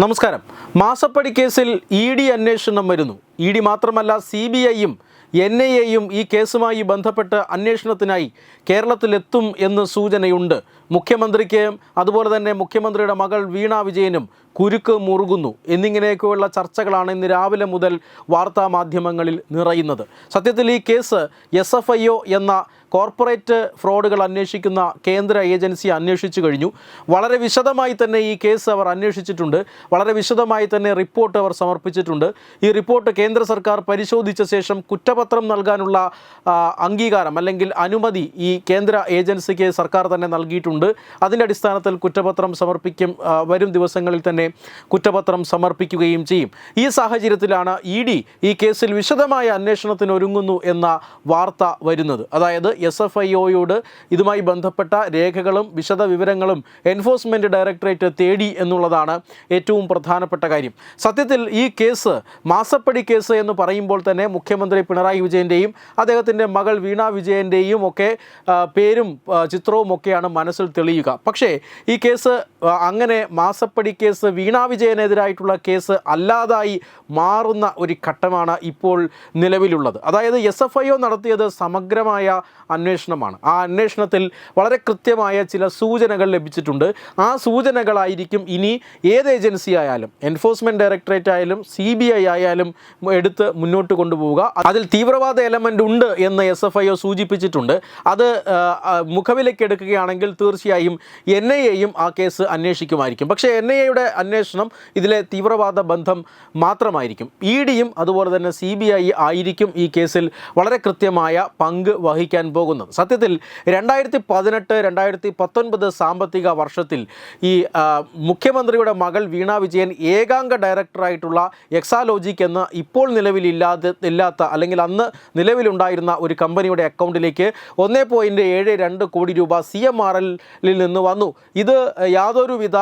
നമസ്കാരം. മാസപ്പടി കേസിൽ ഇ ഡി അന്വേഷണം വരുന്നു. ഇ ഡി മാത്രമല്ല സി ബി ഐയും എൻ ഐ എയും ഈ കേസുമായി ബന്ധപ്പെട്ട് അന്വേഷണത്തിനായി കേരളത്തിലെത്തും എന്ന് സൂചനയുണ്ട്. മുഖ്യമന്ത്രിക്ക് അതുപോലെ തന്നെ മുഖ്യമന്ത്രിയുടെ മകൾ വീണ വിജയനും കുരുക്ക് മുറുകുന്നു എന്നിങ്ങനെയൊക്കെയുള്ള ചർച്ചകളാണ് ഇന്ന് രാവിലെ മുതൽ വാർത്താ മാധ്യമങ്ങളിൽ നിറയുന്നത്. സത്യത്തിൽ ഈ case S F I O എന്ന കോർപ്പറേറ്റ് ഫ്രോഡുകൾ അന്വേഷിക്കുന്ന കേന്ദ്ര ഏജൻസി അന്വേഷിച്ചു കഴിഞ്ഞു. വളരെ വിശദമായി തന്നെ ഈ കേസ് അവർ അന്വേഷിച്ചിട്ടുണ്ട്. വളരെ വിശദമായി തന്നെ റിപ്പോർട്ട് അവർ സമർപ്പിച്ചിട്ടുണ്ട്. ഈ റിപ്പോർട്ട് കേന്ദ്ര സർക്കാർ പരിശോധിച്ച ശേഷം കുറ്റപത്രം നൽകാനുള്ള അംഗീകാരം അല്ലെങ്കിൽ അനുമതി ഈ കേന്ദ്ര ഏജൻസിക്ക് സർക്കാർ തന്നെ നൽകിയിട്ടുണ്ട്. അതിന്റെ അടിസ്ഥാനത്തിൽ കുറ്റപത്രം സമർപ്പിക്കും വരും ദിവസങ്ങളിൽ തന്നെ കുറ്റപത്രം സമർപ്പിക്കുകയും ചെയ്യും. ഈ സാഹചര്യത്തിലാണ് ഇ ഡി ഈ കേസിൽ വിശദമായ അന്വേഷണത്തിന് ഒരുങ്ങുന്നു എന്ന വാർത്ത വരുന്നത്. അതായത് എസ് എഫ് ഐ ഒയോട് ഇതുമായി ബന്ധപ്പെട്ട രേഖകളും വിശദ വിവരങ്ങളും എൻഫോഴ്സ്മെന്റ് ഡയറക്ടറേറ്റ് തേടി എന്നുള്ളതാണ് ഏറ്റവും പ്രധാനപ്പെട്ട കാര്യം. സത്യത്തിൽ ഈ കേസ് മാസപ്പടി കേസ് എന്ന് പറയുമ്പോൾ തന്നെ മുഖ്യമന്ത്രി പിണറായി വിജയന്റെയും അദ്ദേഹത്തിന്റെ മകൾ വീണ വിജയന്റെയും ഒക്കെ പേരും ചിത്രവും ഒക്കെയാണ് മനസ്സിൽ തെളിയുക. പക്ഷേ ഈ കേസ് അങ്ങനെ മാസപ്പടി കേസ് വീണ വിജയനെതിരായിട്ടുള്ള കേസ് അല്ലാതായി മാറുന്ന ഒരു ഘട്ടമാണ് ഇപ്പോൾ നിലവിലുള്ളത്. അതായത് എസ് എഫ് ഐ ഒ നടത്തിയത് സമഗ്രമായ അന്വേഷണമാണ്. ആ അന്വേഷണത്തിൽ വളരെ കൃത്യമായ ചില സൂചനകൾ ലഭിച്ചിട്ടുണ്ട്. ആ സൂചനകളായിരിക്കും ഇനി ഏത് ഏജൻസി ആയാലും എൻഫോഴ്സ്മെന്റ് ഡയറക്ടറേറ്റ് ആയാലും സി ബി ഐ ആയാലും എടുത്ത് മുന്നോട്ട് കൊണ്ടുപോവുക. അതിൽ തീവ്രവാദ എലമെന്റ് ഉണ്ട് എന്ന് എസ് എഫ് ഐ ഒ സൂചിപ്പിച്ചിട്ടുണ്ട്. അത് മുഖവിലേക്ക് എടുക്കുകയാണെങ്കിൽ തീർച്ചയായും എൻ ഐ എയും ആ കേസ് അന്വേഷിക്കുമായിരിക്കും. പക്ഷേ എൻ ഐ എയുടെ അന്വേഷണം ഇതിലെ തീവ്രവാദ ബന്ധം മാത്രമായിരിക്കും. ഇ ഡിയും അതുപോലെ തന്നെ സി ബി ഐ ആയിരിക്കും ഈ കേസിൽ വളരെ കൃത്യമായ പങ്ക് വഹിക്കാൻ പോകുന്നത്. സത്യത്തിൽ രണ്ടായിരത്തി പതിനെട്ട് രണ്ടായിരത്തി പത്തൊൻപത് സാമ്പത്തിക വർഷത്തിൽ ഈ മുഖ്യമന്ത്രിയുടെ മകൾ വീണ വിജയൻ ഏകാംഗ ഡയറക്ടറായിട്ടുള്ള എക്സാലോജിക് എന്ന ഇപ്പോൾ നിലവിലില്ലാതെ ഇല്ലാത്ത അല്ലെങ്കിൽ അന്ന് നിലവിലുണ്ടായിരുന്ന ഒരു കമ്പനിയുടെ അക്കൗണ്ടിലേക്ക് ഒന്നേ പോയിന്റ് ഏഴ് രണ്ട് കോടി രൂപ സി എം ആർ എല്ലിൽ നിന്ന് വന്നു. ഇത് യാതൊരുവിധ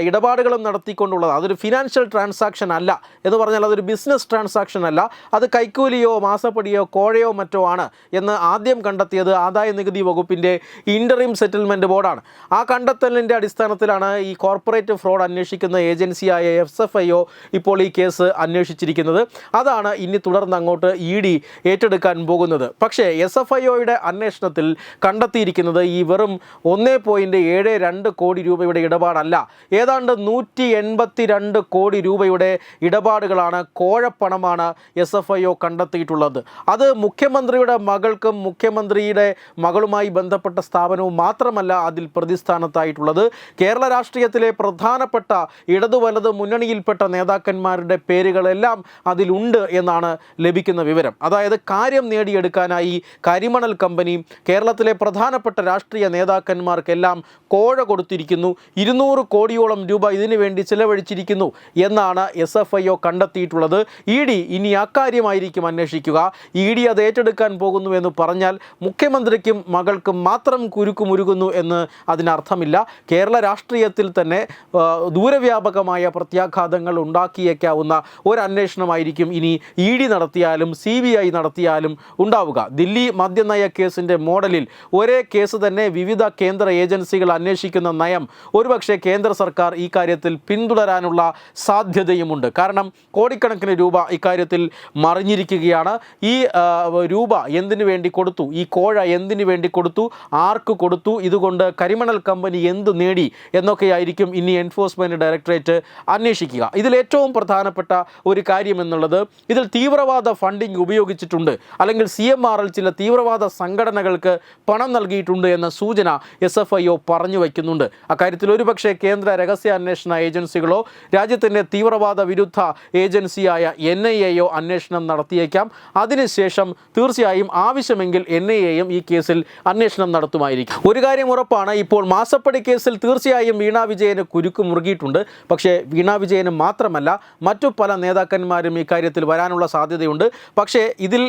ഇടപാടുകളും നടത്തിക്കൊണ്ടുള്ളത്. അതൊരു ഫിനാൻഷ്യൽ ട്രാൻസാക്ഷൻ അല്ല. എന്ന് പറഞ്ഞാൽ അതൊരു ബിസിനസ് ട്രാൻസാക്ഷൻ അല്ല. അത് കൈക്കൂലിയോ മാസപ്പടിയോ കോഴയോ മറ്റോ ആണ് എന്ന് ആദ്യം കണ്ടെത്തിയത് ആദായ നികുതി വകുപ്പിന്റെ ഇന്ററിം സെറ്റിൽമെന്റ് ബോർഡാണ് ആ കണ്ടെത്തലിന്റെ അടിസ്ഥാനത്തിലാണ് ഈ കോർപ്പറേറ്റ് ഫ്രോഡ് അന്വേഷിക്കുന്ന ഏജൻസിയായ എഫ് എഫ് ഐ ഒ ഇപ്പോൾ ഈ കേസ് അന്വേഷിച്ചിരിക്കുന്നത്. അതാണ് ഇനി തുടർന്ന് അങ്ങോട്ട് ഇ ഡി ഏറ്റെടുക്കാൻ പോകുന്നത്. പക്ഷേ എസ് എഫ് ഐ ഒയുടെ അന്വേഷണത്തിൽ കണ്ടെത്തിയിരിക്കുന്നത് ഈ വെറും ഒന്നേ പോയിന്റ് ഏഴ് രണ്ട് കോടി രൂപയുടെ ഇടപാടല്ല. ഏതാണ്ട് നൂറ്റി എൺപത്തി രണ്ട് കോടി രൂപയുടെ ഇടപാടുകളാണ് കോഴപ്പണമാണ് എസ് എഫ് ഐ ഒ കണ്ടെത്തിയിട്ടുള്ളത്. അത് മുഖ്യമന്ത്രിയുടെ മകൾക്കും മുഖ്യമന്ത്രിയുടെ മകളുമായി ബന്ധപ്പെട്ട സ്ഥാപനവും മാത്രമല്ല അതിൽ പ്രതിസ്ഥാനത്തായിട്ടുള്ളത്. കേരള രാഷ്ട്രീയത്തിലെ പ്രധാനപ്പെട്ട ഇടതു വലത് മുന്നണിയിൽപ്പെട്ട നേതാക്കന്മാരുടെ പേരുകളെല്ലാം അതിലുണ്ട് എന്നാണ് ലഭിക്കുന്ന വിവരം. അതായത് കാര്യം നേടിയെടുക്കാനായി കരിമണൽ കമ്പനി കേരളത്തിലെ പ്രധാനപ്പെട്ട രാഷ്ട്രീയ നേതാക്കന്മാർക്കെല്ലാം കോഴ കൊടുത്തിരിക്കുന്നു. ഇരുന്നൂറ് കോടിയോളം രൂപ ഇതിനു വേണ്ടി ചിലവഴിച്ചിരിക്കുന്നു എന്നാണ് എസ് എഫ് ഐ ഒ കണ്ടെത്തിയിട്ടുള്ളത്. ഇ ഡി ഇനി അക്കാര്യമായിരിക്കും അന്വേഷിക്കുക. ഇ ഡി അത് ഏറ്റെടുക്കാൻ പോകുന്നു എന്ന് പറഞ്ഞാൽ മുഖ്യമന്ത്രിക്കും മകൾക്കും മാത്രം കുരുക്കുമുരുകുന്നു എന്ന് അതിനർത്ഥമില്ല. കേരള രാഷ്ട്രീയത്തിൽ തന്നെ ദൂരവ്യാപകമായ പ്രത്യാഘാതങ്ങൾ ഉണ്ടാക്കിയേക്കാവുന്ന ഒരു ഇനി ഇ ഡി നടത്തിയാലും സി ബി ഐ നടത്തിയാലും ഉണ്ടാവുക. ദില്ലി മദ്യനയ കേസിന്റെ മോഡലിൽ ഒരേ കേസ് തന്നെ വിവിധ കേന്ദ്ര ഏജൻസികൾ അന്വേഷിക്കുന്ന നയം. ഒരുപക്ഷെ കേന്ദ്ര ഈ കാര്യത്തിൽ പിന്തുടരാനുള്ള സാധ്യതയുമുണ്ട്. കാരണം കോടിക്കണക്കിന് രൂപ ഇക്കാര്യത്തിൽ മറിഞ്ഞിരിക്കുകയാണ്. ഈ രൂപ എന്തിനു വേണ്ടി കൊടുത്തു? ഈ കോഴ എന്തിനു വേണ്ടി കൊടുത്തു? ആർക്ക് കൊടുത്തു? ഇതുകൊണ്ട് കരിമണൽ കമ്പനി എന്ത് നേടി? എന്നൊക്കെയായിരിക്കും ഇനി എൻഫോഴ്സ്മെന്റ് ഡയറക്ടറേറ്റ് അന്വേഷിക്കുക. ഇതിലേറ്റവും പ്രധാനപ്പെട്ട ഒരു കാര്യം എന്നുള്ളത് ഇതിൽ തീവ്രവാദ ഫണ്ടിംഗ് ഉപയോഗിച്ചിട്ടുണ്ട്. അല്ലെങ്കിൽ സി എം ചില തീവ്രവാദ സംഘടനകൾക്ക് പണം നൽകിയിട്ടുണ്ട് എന്ന സൂചന എസ് എഫ് ഐ ഒ പറഞ്ഞു വയ്ക്കുന്നുണ്ട്. അക്കാര്യത്തിൽ ഒരുപക്ഷെ കേന്ദ്ര രഹസ്യാന്വേഷണ ഏജൻസികളോ രാജ്യത്തിന്റെ തീവ്രവാദ വിരുദ്ധ ഏജൻസിയായ എൻ ഐ എയോ അന്വേഷണം നടത്തിയേക്കാം. അതിനുശേഷം തീർച്ചയായും ആവശ്യമെങ്കിൽ എൻ ഐ എയും ഈ കേസിൽ അന്വേഷണം നടത്തുമായിരിക്കും. ഒരു കാര്യം ഉറപ്പാണ് ഇപ്പോൾ മാസപ്പടി കേസിൽ തീർച്ചയായും വീണാ വിജയന് കുരുക്ക് മുറുകിയിട്ടുണ്ട്. പക്ഷേ വീണാ വിജയന് മാത്രമല്ല മറ്റു പല നേതാക്കന്മാരും ഈ കാര്യത്തിൽ വരാനുള്ള സാധ്യതയുണ്ട്. പക്ഷേ ഇതിൽ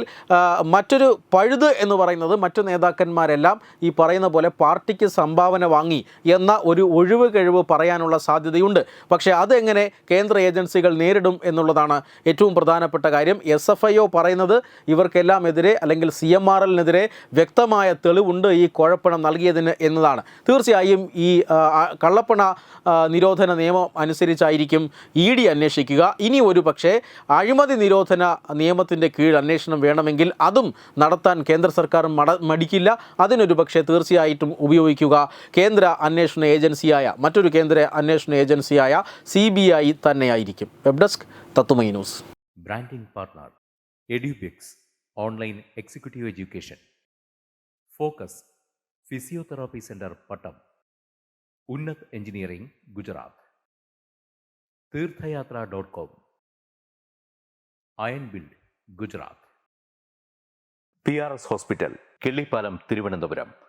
മറ്റൊരു പഴുത് എന്ന് പറയുന്നത് മറ്റു നേതാക്കന്മാരെല്ലാം ഈ പറയുന്ന പോലെ പാർട്ടിക്ക് സംഭാവന വാങ്ങി എന്ന ഒരു ഒഴിവ് കഴിവ് പറയാൻ വരാനുള്ള സാധ്യതയുണ്ട്. പക്ഷേ അതെങ്ങനെ കേന്ദ്ര ഏജൻസികൾ നേരിടും എന്നുള്ളതാണ് ഏറ്റവും പ്രധാനപ്പെട്ട കാര്യം. എസ് എഫ് ഐ ഒ പറയുന്നത് ഇവർക്കെല്ലാം എതിരെ അല്ലെങ്കിൽ സി എം ആർ എല്ലിനെതിരെ വ്യക്തമായ തെളിവുണ്ട് ഈ കുഴപ്പണം നൽകിയതിന് എന്നതാണ്. തീർച്ചയായും ഈ കള്ളപ്പണ നിരോധന നിയമം അനുസരിച്ചായിരിക്കും ഇ ഡി അന്വേഷിക്കുക. ഇനി ഒരു പക്ഷേ അഴിമതി നിരോധന നിയമത്തിന്റെ കീഴ് അന്വേഷണം വേണമെങ്കിൽ അതും നടത്താൻ കേന്ദ്ര സർക്കാർ മട മടിക്കില്ല. അതിനൊരു പക്ഷേ തീർച്ചയായിട്ടും ഉപയോഗിക്കുക. കേന്ദ്ര അന്വേഷണ ഏജൻസിയായ മറ്റൊരു കേന്ദ്ര അന്വേഷണ ഏജൻസിയായ സി ബി ഐ തന്നെയായിരിക്കും. വെബ് ഡെസ്ക് തത്തുമൈ news. Branding partner എഡ്യൂബിക്സ് online executive education. Focus physiotherapy centre Pattom. Unnat engineering Gujarat. Theerthayatra dot com. Iron build Gujarat. P R S hospital Killippalam Thiruvananthapuram.